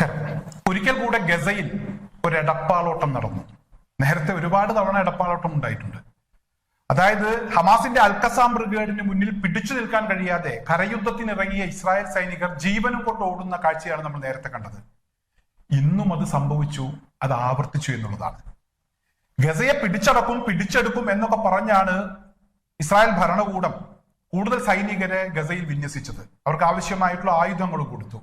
നമസ്കാരം. ഒരിക്കൽ കൂടെ ഗസയിൽ ഒരു എടപ്പാളോട്ടം നടന്നു. നേരത്തെ ഒരുപാട് തവണ എടപ്പാളോട്ടം ഉണ്ടായിട്ടുണ്ട്. അതായത് ഹമാസിന്റെ അൽക്കസാം ബ്രിഗേഡിന് മുന്നിൽ പിടിച്ചു നിൽക്കാൻ കഴിയാതെ കരയുദ്ധത്തിന് ഇറങ്ങിയ ഇസ്രായേൽ സൈനികർ ജീവനും കൊണ്ട് ഓടുന്ന കാഴ്ചയാണ് നമ്മൾ നേരത്തെ കണ്ടത്. ഇന്നും അത് സംഭവിച്ചു അത് ആവർത്തിച്ചു എന്നുള്ളതാണ്. ഗസയെ പിടിച്ചടക്കും പിടിച്ചെടുക്കും എന്നൊക്കെ പറഞ്ഞാണ് ഇസ്രായേൽ ഭരണകൂടം കൂടുതൽ സൈനികരെ ഗസയിൽ വിന്യസിച്ചത്. അവർക്ക് ആവശ്യമായിട്ടുള്ള ആയുധങ്ങൾ കൊടുത്തു.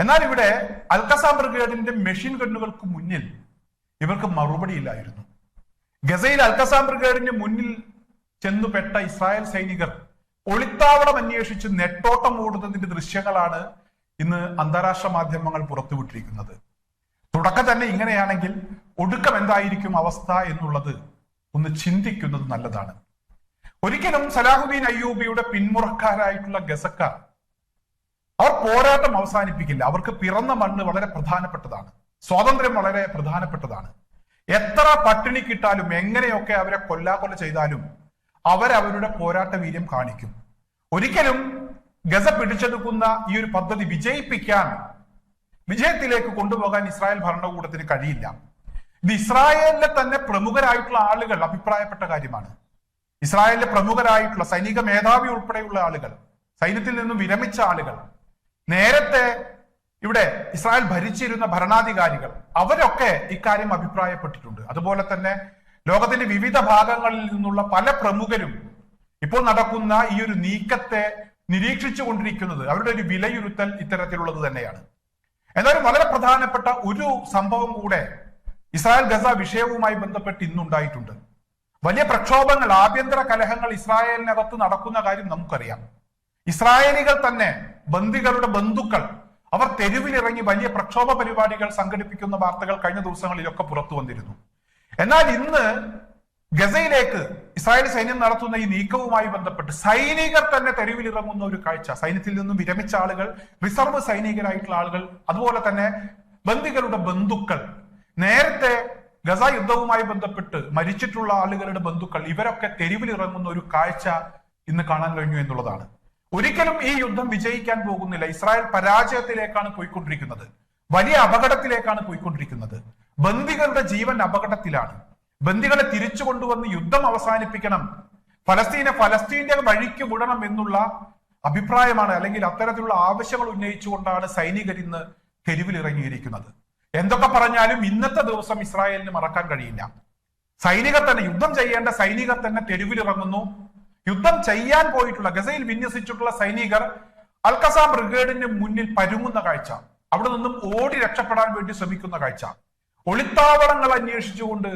എന്നാൽ ഇവിടെ അൽക്കസാം ബ്രിഗേഡിന്റെ മെഷീൻ ഗണ്ണുകൾക്ക് മുന്നിൽ ഇവർക്ക് മറുപടി ഇല്ലായിരുന്നു ഗസയിൽ അൽക്കസാം ബ്രിഗേഡിന്റെ മുന്നിൽ ചെന്നുപെട്ട ഇസ്രായേൽ സൈനികർ ഒളിത്താവളം അന്വേഷിച്ച് നെട്ടോട്ടം ഓടുന്നതിന്റെ ദൃശ്യങ്ങളാണ് ഇന്ന് അന്താരാഷ്ട്ര മാധ്യമങ്ങൾ പുറത്തുവിട്ടിരിക്കുന്നത്. തുടക്കം തന്നെ ഇങ്ങനെയാണെങ്കിൽ ഒടുക്കം എന്തായിരിക്കും അവസ്ഥ എന്നുള്ളത് ഒന്ന് ചിന്തിക്കുന്നത് നല്ലതാണ്. ഒരിക്കലും സലാഹുദ്ദീൻ അയ്യൂബിയുടെ പിന്മുറക്കാരായിട്ടുള്ള ഗസക്കാർ അവർ പോരാട്ടം അവസാനിപ്പിക്കില്ല. അവർക്ക് പിറന്ന മണ്ണ് വളരെ പ്രധാനപ്പെട്ടതാണ്. സ്വാതന്ത്ര്യം വളരെ പ്രധാനപ്പെട്ടതാണ്. എത്ര പട്ടിണി കിട്ടാലും എങ്ങനെയൊക്കെ അവരെ കൊല്ലാകൊല്ല ചെയ്താലും അവരവരുടെ പോരാട്ട വീര്യം കാണിക്കും. ഒരിക്കലും ഗസ പിടിച്ചെടുക്കുന്ന ഈ ഒരു പദ്ധതി വിജയിപ്പിക്കാൻ വിജയത്തിലേക്ക് കൊണ്ടുപോകാൻ ഇസ്രായേൽ ഭരണകൂടത്തിന് കഴിയില്ല. ഇത് ഇസ്രായേലിലെ തന്നെ പ്രമുഖരായിട്ടുള്ള ആളുകൾ അഭിപ്രായപ്പെട്ട കാര്യമാണ്. ഇസ്രായേലിലെ പ്രമുഖരായിട്ടുള്ള സൈനിക മേധാവി ഉൾപ്പെടെയുള്ള ആളുകൾ സൈന്യത്തിൽ നിന്നും വിരമിച്ച ആളുകൾ നേരത്തെ ഇവിടെ ഇസ്രായേൽ ഭരിച്ചിരുന്ന ഭരണാധികാരികൾ അവരൊക്കെ ഇക്കാര്യം അഭിപ്രായപ്പെട്ടിട്ടുണ്ട്. അതുപോലെ തന്നെ ലോകത്തിന്റെ വിവിധ ഭാഗങ്ങളിൽ നിന്നുള്ള പല പ്രമുഖരും ഇപ്പോൾ നടക്കുന്ന ഈ ഒരു നീക്കത്തെ നിരീക്ഷിച്ചു കൊണ്ടിരിക്കുന്നത് അവരുടെ ഒരു വിലയിരുത്തൽ ഇത്തരത്തിലുള്ളത് തന്നെയാണ്. എന്നാലും വളരെ പ്രധാനപ്പെട്ട ഒരു സംഭവം കൂടെ ഇസ്രായേൽ ഗസ വിഷയവുമായി ബന്ധപ്പെട്ട് ഇന്നുണ്ടായിട്ടുണ്ട്. വലിയ പ്രക്ഷോഭങ്ങൾ ആഭ്യന്തര കലഹങ്ങൾ ഇസ്രായേലിനകത്ത് നടക്കുന്ന കാര്യം നമുക്കറിയാം. ഇസ്രായേലികൾ തന്നെ ബന്ദികളുടെ ബന്ധുക്കൾ. അവർ തെരുവിലിറങ്ങി വലിയ പ്രക്ഷോഭ പരിപാടികൾ സംഘടിപ്പിക്കുന്ന വാർത്തകൾ കഴിഞ്ഞ ദിവസങ്ങളിലൊക്കെ പുറത്തു വന്നിരുന്നു. എന്നാൽ ഇന്ന് ഗസയിലേക്ക് ഇസ്രായേൽ സൈന്യം നടത്തുന്ന ഈ നീക്കവുമായി ബന്ധപ്പെട്ട് സൈനികർ തന്നെ തെരുവിലിറങ്ങുന്ന ഒരു കാഴ്ച. സൈന്യത്തിൽ നിന്നും വിരമിച്ച ആളുകൾ റിസർവ് സൈനികരായിട്ടുള്ള ആളുകൾ അതുപോലെ തന്നെ ബന്ദികളുടെ ബന്ധുക്കൾ. നേരത്തെ ഗസ യുദ്ധവുമായി ബന്ധപ്പെട്ട് മരിച്ചിട്ടുള്ള ആളുകളുടെ ബന്ധുക്കൾ ഇവരൊക്കെ തെരുവിലിറങ്ങുന്ന ഒരു കാഴ്ച ഇന്ന് കാണാൻ കഴിഞ്ഞു എന്നുള്ളതാണ്. ഒരിക്കലും ഈ യുദ്ധം വിജയിക്കാൻ പോകുന്നില്ല. ഇസ്രായേൽ പരാജയത്തിലേക്കാണ് പോയിക്കൊണ്ടിരിക്കുന്നത്. വലിയ അപകടത്തിലേക്കാണ് പോയിക്കൊണ്ടിരിക്കുന്നത്. ബന്ദികളുടെ ജീവൻ അപകടത്തിലാണ്. ബന്ദികളെ തിരിച്ചു കൊണ്ടുവന്ന് യുദ്ധം അവസാനിപ്പിക്കണം. ഫലസ്തീനെ ഫലസ്തീന്റെ വഴിക്ക് വിടണം എന്നുള്ള അഭിപ്രായമാണ് അല്ലെങ്കിൽ അത്തരത്തിലുള്ള ആവശ്യങ്ങൾ ഉന്നയിച്ചുകൊണ്ടാണ് സൈനികർ ഇന്ന് തെരുവിലിറങ്ങിയിരിക്കുന്നത് എന്തൊക്കെ പറഞ്ഞാലും ഇന്നത്തെ ദിവസം ഇസ്രായേലിന് മറക്കാൻ കഴിയില്ല. സൈനികർ തന്നെ യുദ്ധം ചെയ്യേണ്ട സൈനികർ തന്നെ തെരുവിലിറങ്ങുന്നു യുദ്ധം ചെയ്യാൻ പോയിട്ടുള്ള ഗസയിൽ വിന്യസിച്ചിട്ടുള്ള സൈനികർ അൽക്കസാം ബ്രിഗേഡിന് മുന്നിൽ പരുങ്ങുന്ന കാഴ്ച. അവിടെ നിന്നും ഓടി രക്ഷപ്പെടാൻ വേണ്ടി ശ്രമിക്കുന്ന കാഴ്ച. ഒളിത്താവളങ്ങൾ അന്വേഷിച്ചുകൊണ്ട്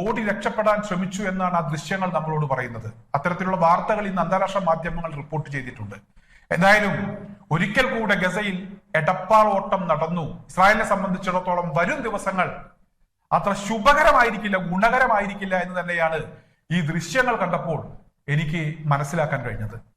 ഓടി രക്ഷപ്പെടാൻ ശ്രമിച്ചു എന്നാണ് ആ ദൃശ്യങ്ങൾ നമ്മളോട് പറയുന്നത്. അത്തരത്തിലുള്ള വാർത്തകൾ ഇന്ന് അന്താരാഷ്ട്ര മാധ്യമങ്ങൾ റിപ്പോർട്ട് ചെയ്തിട്ടുണ്ട്. എന്തായാലും ഒരിക്കൽ കൂടെ ഗസയിൽ എടപ്പാൾ ഓട്ടം നടന്നു. ഇസ്രായേലിനെ സംബന്ധിച്ചിടത്തോളം വരും ദിവസങ്ങൾ അത്ര ശുഭകരമായിരിക്കില്ല ഗുണകരമായിരിക്കില്ല എന്ന് തന്നെയാണ് ഈ ദൃശ്യങ്ങൾ കണ്ടപ്പോൾ എനിക്ക് മനസ്സിലാക്കാൻ കഴിഞ്ഞത്.